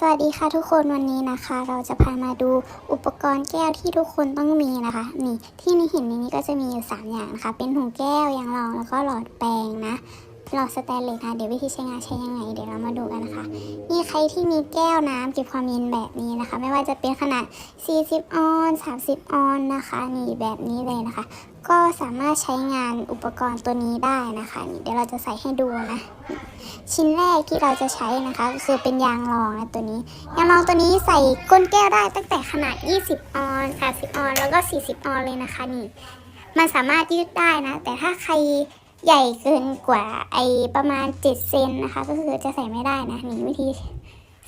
สวัสดีค่ะทุกคนวันนี้นะคะ เราจะพามาดูอุปกรณ์แก้วที่ทุกคนต้องมีนะคะ นี่ที่นี่เห็นในนี้ก็จะมีอยู่ 3 อย่างนะคะ เป็นถุงแก้ว ยางรองแล้วก็หลอดแปรงนะ หลอดสแตนเลสนะเดี๋ยววิธีใช้งานใช้ยังไง เดี๋ยวเรามาดูกันนะคะ นี่ใครที่มีแก้วน้ำเก็บความเย็นแบบนี้นะคะ ไม่ว่าจะเป็นขนาด 40 ออน 30 ออนนะคะนี่แบบนี้เลยนะคะ ก็สามารถใช้งานอุปกรณ์ตัวนี้ได้นะคะนี่เดี๋ยวเราจะใส่ให้ดูนะ ชิ้นแรกที่เราจะใช้นะคะก็คือเป็นยางรองนะตัวนี้ยางรองตัวนี้ใส่ก้นแก้วได้ตั้งแต่ขนาด 20 ออน 30 ออน แล้วก็ 40 ออนเลยนะคะนี่มันสามารถยืดได้นะ แต่ถ้าใคร ใหญ่เกินกว่าไอประมาณ 7 เซนนะคะ ก็คือจะใส่ไม่ได้นะนี่วิธี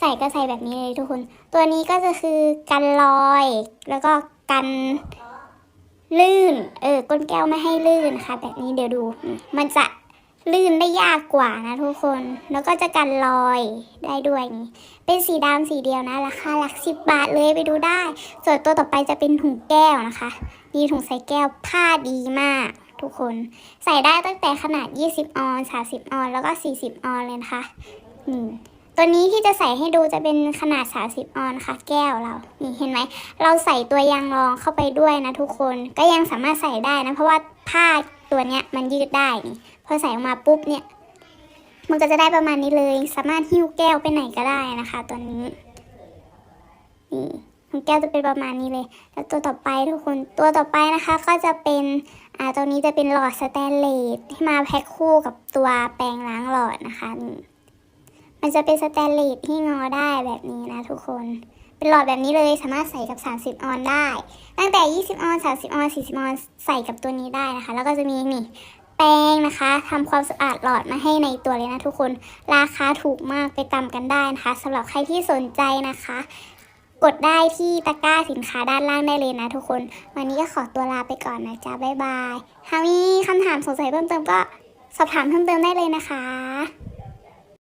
ใส่ก็ใส่แบบนี้เลยทุกคน ตัวนี้ก็จะคือกันรอย แล้วก็กันลื่น เออก้นแก้วไม่ให้ลื่นนะคะแบบนี้เดี๋ยวดู มันจะลื่นได้ยากกว่านะทุกคน แล้วก็จะกันรอยได้ด้วยนี่ เป็นสีดำสีเดียวนะ ราคาหลักสิบบาทเลยไปดูได้ ส่วนตัวต่อไปจะเป็นถุงแก้วนะคะนี่ถุงใส่แก้วผ้าดีมาก ทุกคน ใส่ได้ตั้งแต่ขนาด 20 ออน 30 ออน แล้วก็ 40 ออนเลยนะคะตัวนี้ที่จะใส่ให้ดูจะเป็นขนาด 30 ออนค่ะ แก้วเรา นี่เห็นไหม เราใส่ตัวยางรองเข้าไปด้วยนะทุกคน ก็ยังสามารถใส่ได้นะ เพราะว่าผ้าตัวเนี้ยมันยืดได้นี่ พอใส่ออกมาปุ๊บเนี่ย มันก็จะได้ประมาณนี้เลย สามารถหิ้วแก้วไปไหนก็ได้นะคะ ตัวนี้ นี่ของแก้วจะเป็นประมาณนี้เลย แล้วตัวต่อไปทุกคน ตัวต่อไปนะคะ ก็จะเป็น อ่าตัวนี้จะเป็นหลอดสแตนเลสที่มาแพ็คคู่กับตัวแปรงล้างหลอดนะคะ มันจะเป็นสแตนเลสที่งอได้แบบนี้นะทุกคน เป็นหลอดแบบนี้เลยสามารถใส่กับ 30 ออนได้ ตั้งแต่ 20 ออน 30 ออน 40 ออนใส่กับตัวนี้ได้นะคะ แล้วก็จะมีนี่แป้งนะคะทำความสะอาดหลอดมาให้ในตัวเลยนะทุกคน ราคาถูกมากไปตามกันได้นะคะสำหรับใครที่สนใจนะคะ กดได้ที่ตะกร้าสินค้าด้านล่างได้เลยนะทุกคน วันนี้ก็ขอตัวลาไปก่อนนะจ๊ะ บ๊ายบายหากมีคำถามสงสัยเพิ่มเติมก็สอบถามเพิ่มเติมได้เลยนะคะ